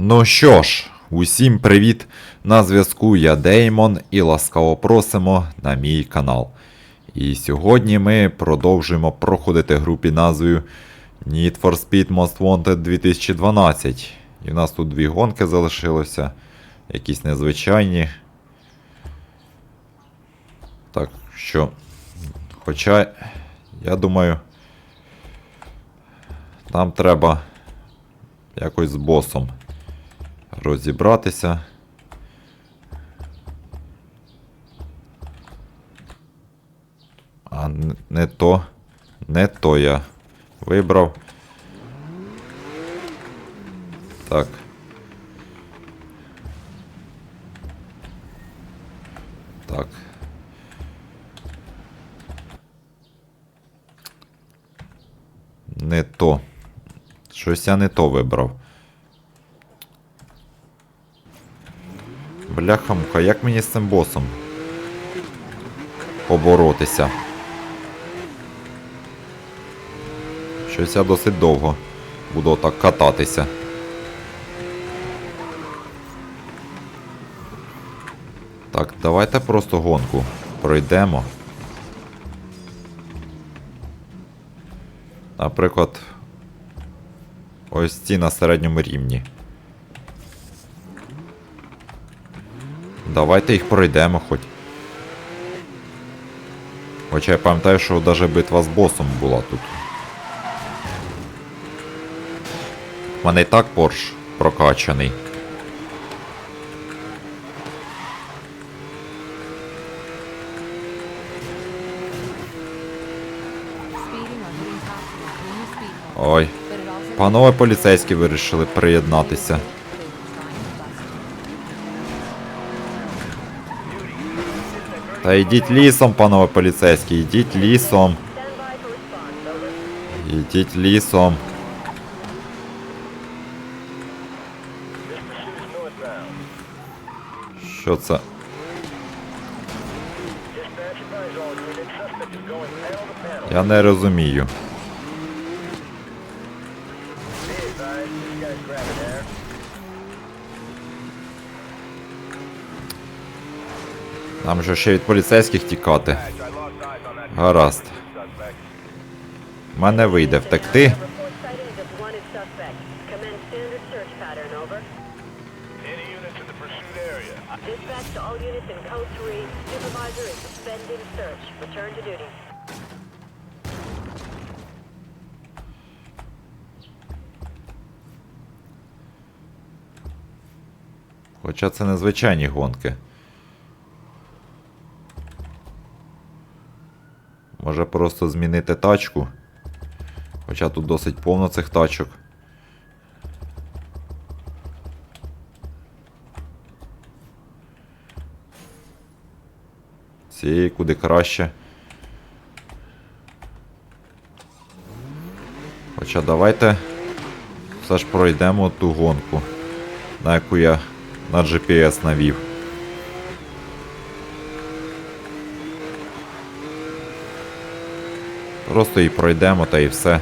Ну що ж, усім привіт! На зв'язку я Деймон і ласкаво просимо на мій канал. І сьогодні ми продовжуємо проходити гру під назвою Need for Speed Most Wanted 2012. І в нас тут дві гонки залишилося, якісь незвичайні. Так що, хоча, я думаю, нам треба якось з босом розібратися. А не то, не то я вибрав. Так. Так. Не то. Щось я не то вибрав. Бляха-муха, як мені з цим босом поборотися? Щось я досить довго буду так кататися. Так, давайте просто гонку пройдемо. Наприклад, ось ці на середньому рівні. Давайте їх пройдемо хоч. Хоча я пам'ятаю, що навіть битва з босом була тут. У мене і так порш прокачаний. Ой. Панове поліцейські вирішили приєднатися. Та йдіть лісом, панове поліцейські, йдіть лісом. Йдіть лісом. Що це? Я не розумію. Нам же ще від поліцейських тікати. Гаразд. Мене вийде втекти. Report sightings of wanted Може просто змінити тачку. Хоча тут досить повно цих тачок. Цієї куди краще. Хоча давайте все ж пройдемо ту гонку, на яку я на GPS навів. Просто і пройдемо та і все.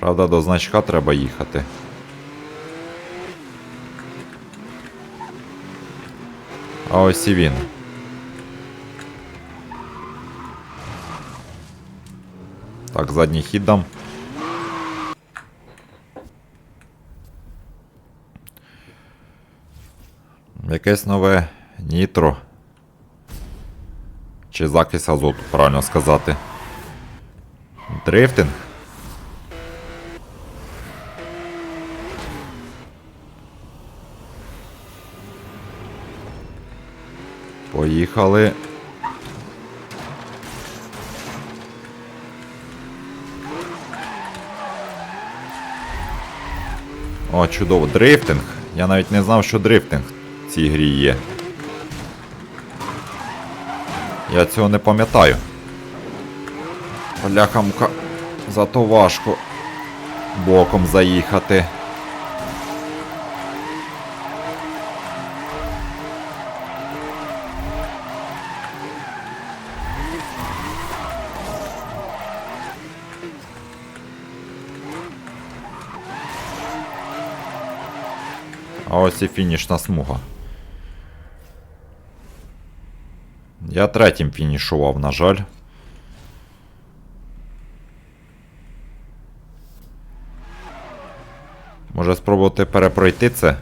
Правда, до значка треба їхати. А ось і він. Так, задній хід дам. Якесь нове нітро. Чи закись азоту, правильно сказати. Дрифтинг. Поїхали. О, чудово. Дрифтинг. Я навіть не знав, що дрифтинг в цій грі є. Я цього не пам'ятаю. Бляха-мука. Зато важко. боком заїхати. А ось і фінішна смуга. Я третім фінішував, на жаль. Може спробувати перепройти це?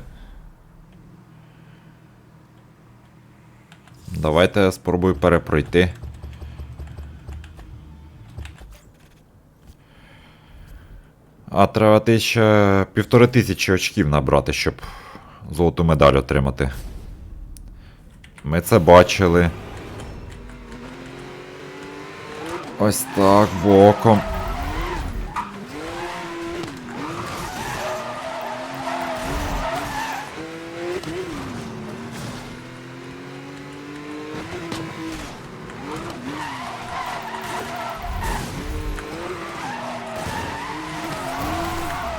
Давайте я спробую перепройти. А треба ти ще півтори тисячі очків набрати, щоб золоту медаль отримати. Ми це бачили. Ось так, боком.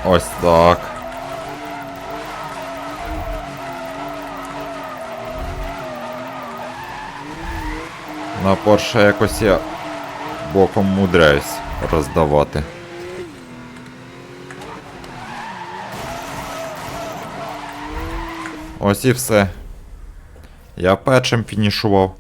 Ось так. На Порше якось я боком мудряюсь роздавати. Ось і все. Я першим фінішував.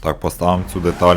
Так, поставимо цю деталь.